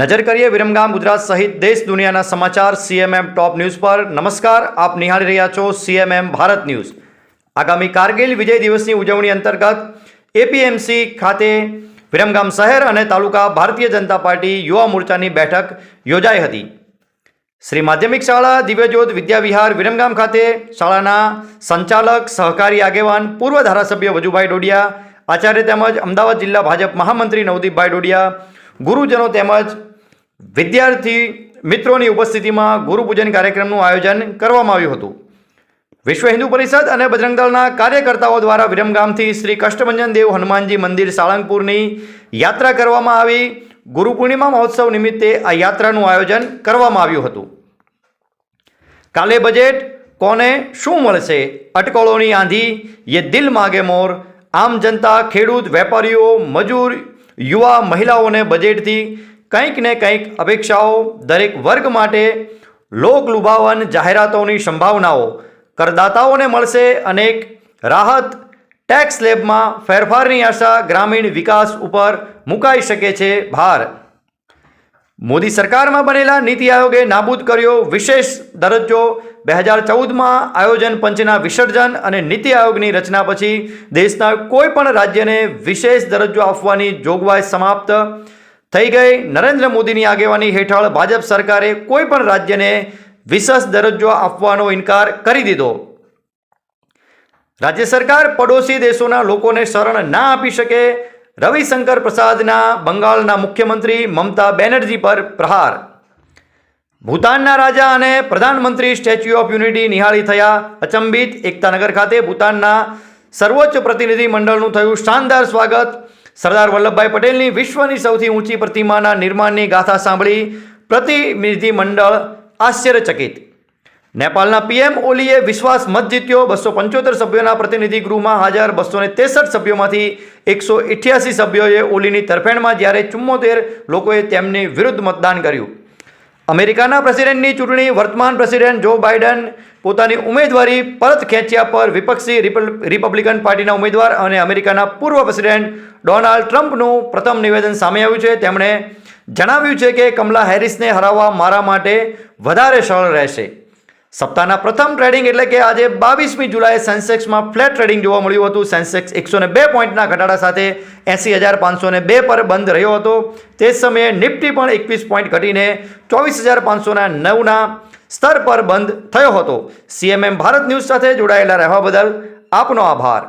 નજર કરીએ વિરમગામ ગુજરાત સહિત દેશ દુનિયાના સમાચાર સીએમએમ ટોપ ન્યૂઝ પર. નમસ્કાર, આપ નિહાળી રહ્યા છો સીએમએમ ભારત ન્યૂઝ. આગામી કારગિલ વિજય દિવસની ઉજવણી અંતર્ગત એપીએમસી ખાતે વિરમગામ શહેર અને તાલુકા ભારતીય જનતા પાર્ટી યુવા મોરચાની બેઠક યોજાઈ હતી. શ્રી માધ્યમિક શાળા દિવ્યજ્યોત વિદ્યાવિહાર વિરમગામ ખાતે શાળાના સંચાલક, સહકારી આગેવાન, પૂર્વ ધારાસભ્ય વજુભાઈ ડોડિયા, આચાર્ય તેમજ અમદાવાદ જિલ્લા ભાજપ મહામંત્રી નવદીપભાઈ ડોડિયા ગુરુજનો તેમજ વિદ્યાર્થી મિત્રોની ઉપસ્થિતિમાં ગુરુપૂજન કાર્યક્રમનું આયોજન કરવામાં આવ્યું હતું. વિશ્વ હિન્દુ પરિષદ અને બજરંગ દળના કાર્યકર્તાઓ દ્વારા વિરમગામથી શ્રી કષ્ટભંજન દેવ હનુમાનજી મંદિર સાળંગપુરની યાત્રા કરવામાં આવી. ગુરુ પૂર્ણિમા મહોત્સવ નિમિત્તે આ યાત્રાનું આયોજન કરવામાં આવ્યું હતું. કાલે બજેટ કોને શું મળશે? અટકળોની આંધી, યે દિલ માગે મોર. આમ જનતા, ખેડૂત, વેપારીઓ, મજૂર યુવા મહિલાઓને બજેટથી કંઈક ને કંઈક અપેક્ષાઓ દરેક વર્ગ માટે લોક લુભાવન જાહેરાતોની સંભાવનાઓ કરદાતાઓને મળશે અનેક રાહત ટેક્સ સ્લેબમાં ફેરફારની આશા ગ્રામીણ વિકાસ ઉપર મુકાઈ શકે છે ભાર. મોદી સરકારમાં બનેલા નીતિ આયોગે નાબૂદ કર્યો વિશેષ દરજ્જો બે હજાર ચૌદમાં આયોજન પંચના વિસર્જન અને નીતિ આયોગની રચના પછી દેશના કોઈ પણ રાજ્યને વિશેષ દરજ્જો આપવાની જોગવાઈ સમાપ્ત. થઈ ગઈ નરેન્દ્ર મોદીની આગેવાની હેઠળ ભાજપ સરકારે કોઈ પણ રાજ્યને વિશેષ દરજ્જો આપવાનો ઇનકાર કરી દીધો. રાજ્ય સરકાર પડોશી દેશોના લોકોને શરણ ના આપી શકે રવિશંકર પ્રસાદના બંગાળના મુખ્યમંત્રી મમતા બેનર્જી પર પ્રહાર. ભૂતાનના રાજા અને પ્રધાનમંત્રી સ્ટેચ્યુ ઓફ યુનિટી નિહાળી થયા. અચંબિત એકતાનગર ખાતે ભૂતાનના સર્વોચ્ચ પ્રતિનિધિ મંડળનું થયું શાનદાર સ્વાગત. સરદાર વલ્લભભાઈ પટેલની વિશ્વની સૌથી ઊંચી પ્રતિમાના નિર્માણની ગાથા સાંભળી પ્રતિનિધિ મંડળ આશ્ચર્યચકિત. નેપાળના પીએમ ઓલીએ વિશ્વાસ મત જીત્યો. બસો પંચોતેર સભ્યોના પ્રતિનિધિ ગૃહમાં હાજર બસો ને ત્રેસઠ સભ્યોમાંથી એકસો ઇઠ્યાસી સભ્યોએ ઓલીની તરફેણમાં જ્યારે ચુમ્મોતેર લોકોએ તેમની વિરુદ્ધ મતદાન કર્યું. અમેરિકાના પ્રેસિડેન્ટની ચૂંટણી, વર્તમાન પ્રેસિડેન્ટ જો બાઇડન પોતાની ઉમેદવારી પરત ખેંચ્યા પર વિપક્ષી રિપબ્લિકન પાર્ટીના ઉમેદવાર અને અમેરિકાના પૂર્વ પ્રેસિડેન્ટ ડોનાલ્ડ ટ્રમ્પનું પ્રથમ નિવેદન સામે આવ્યું છે. તેમણે જણાવ્યું છે કે કમલા હેરિસને હરાવવા મારા માટે વધારે સરળ રહેશે. સપ્તાહના પ્રથમ ટ્રેડિંગ એટલે કે આજે બાવીસમી જુલાઈએ સેન્સેક્સમાં ફ્લેટ ટ્રેડિંગ જોવા મળ્યું હતું. સેન્સેક્સ એકસો ને બે પોઈન્ટના ઘટાડા સાથે એંસી હજાર પાંચસો ને બે પર બંધ રહ્યો હતો. તે જ સમયે નિફ્ટી પણ એકવીસ પોઈન્ટ ઘટીને ચોવીસ હજાર પાંચસોના નવના સ્તર પર બંધ થયો હતો. સીએમએમ ભારત ન્યૂઝ સાથે જોડાયેલા રહેવા બદલ આપનો આભાર.